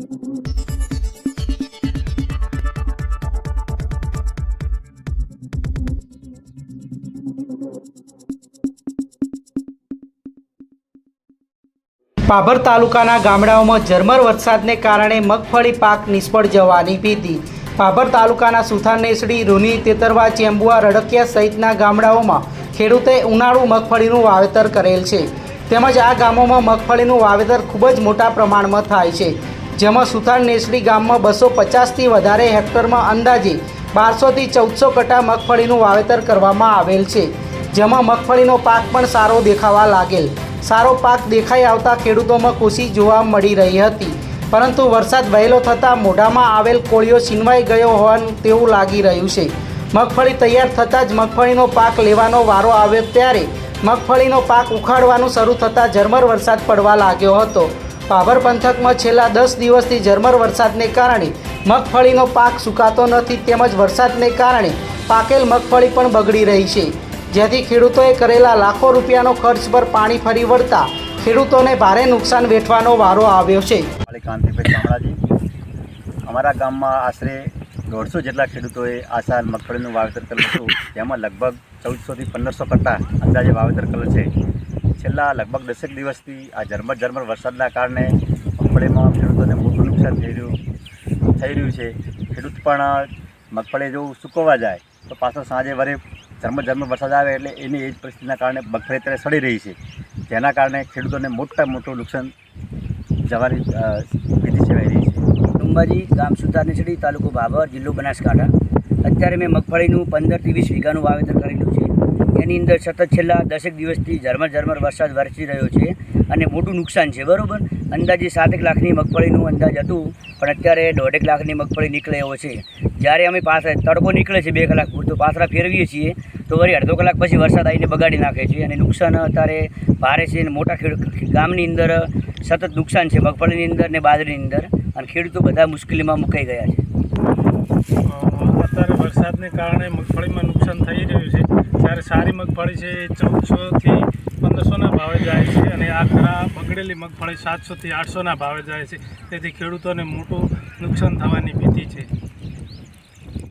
પાભર તાલુકાના ગામડાઓમાં ઝરમર વરસાદને કારણે મગફળી પાક નિષ્ફળ જવાની ભીતિ. પાભર તાલુકાના સુથાનેસડી રૂની, તેતરવા ચેમ્બુઆ રડકિયા સહિતના ગામડાઓમાં ખેડૂતે ઉનાળુ મગફળીનું વાવેતર કરેલ છે. તેમજ આ ગામોમાં મગફળીનું વાવેતર ખૂબ જ મોટા પ્રમાણમાં થાય છે. જેમાં સુથાર નેસડી ગામમાં બસો પચાસથી વધારે હેક્ટરમાં અંદાજે બારસોથી ચૌદસો કટા મગફળીનું વાવેતર કરવામાં આવેલ છે. જેમાં મગફળીનો પાક પણ સારો દેખાવા લાગેલ. સારો પાક દેખાઈ આવતા ખેડૂતોમાં ખુશી જોવા મળી રહી હતી. પરંતુ વરસાદ વહેલો થતાં મોઢામાં આવેલ કોળિયો છીનવાઈ ગયો હોવાનું તેવું લાગી રહ્યું છે. મગફળી તૈયાર થતાં જ મગફળીનો પાક લેવાનો વારો આવ્યો ત્યારે મગફળીનો પાક ઉખાડવાનું શરૂ થતાં ઝરમર વરસાદ પડવા લાગ્યો હતો. પાભર પંથકમાં છેલ્લા દસ દિવસથી ઝરમર વરસાદને કારણે મગફળીનો પાક સુકાતો નથી તેમજ વરસાદને કારણે પાકેલ મગફળી પણ બગડી રહી છે. જેથી ખેડૂતોએ કરેલા લાખો રૂપિયાનો ખર્ચ પર પાણી ફરી વળતા ખેડૂતોને ભારે નુકસાન વેઠવાનો વારો આવ્યો છે. કાંતિભાઈ અમારા ગામમાં આશરે દોઢસો જેટલા ખેડૂતોએ આ સાલ મગફળીનું વાવેતર કરેલું હતું. તેમાં લગભગ ચૌદસોથી પંદરસો કટ્ટા અંદાજે વાવેતર કરેલું છે. છેલ્લા લગભગ દસેક દિવસથી આ ઝરમર ઝરમર વરસાદના કારણે મગફળીમાં ખેડૂતોને મોટું નુકસાન થઈ રહ્યું થઈ રહ્યું છે. ખેડૂત પણ મગફળી જો સુકવવા જાય, તો પાછો સાંજે વરે ઝરમર ઝરમર વરસાદ આવે એટલે એની એ જ પરિસ્થિતિના કારણે મગફળી અત્યારે સડી રહી છે. જેના કારણે ખેડૂતોને મોટા મોટું નુકસાન જવાની વિધિ સેવાઈ રહી છે. અંબાજી ગામ સુતારનેસડી તાલુકો બાબર, જિલ્લો બનાસકાંઠા. અત્યારે મેં મગફળીનું પંદરથી વીસ વીઘાનું વાવેતર કરેલું છે. એની અંદર સતત છેલ્લા દસેક દિવસથી ઝરમર ઝરમર વરસાદ વરસી રહ્યો છે અને મોટું નુકસાન છે, બરાબર? અંદાજે સાતેક લાખની મગફળીનું અંદાજ હતું, પણ અત્યારે દોઢેક લાખની મગફળી નીકળે એવો છે. જ્યારે અમે પાછા તડકો નીકળે છે બે કલાક પૂરતો પાથરા ફેરવીએ છીએ, તો વળી અડધો કલાક પછી વરસાદ આવીને બગાડી નાખે છે અને નુકસાન અત્યારે ભારે છે અને મોટા ખેડૂત ગામની અંદર સતત નુકસાન છે, મગફળીની અંદર ને બાજરીની અંદર, અને ખેડૂતો બધા મુશ્કેલીમાં મુકાઈ ગયા છે. અત્યારે વરસાદને કારણે મગફળીમાં નુકસાન થઈ રહ્યું છે. જ્યારે સારી મગફળી છે એ ચૌદસોથી પંદરસોના ભાવે જાય છે અને આ ખરા બગડેલી મગફળી સાતસોથી આઠસોના ભાવે જાય છે. તેથી ખેડૂતોને મોટું નુકસાન થવાની ભીતિ છે.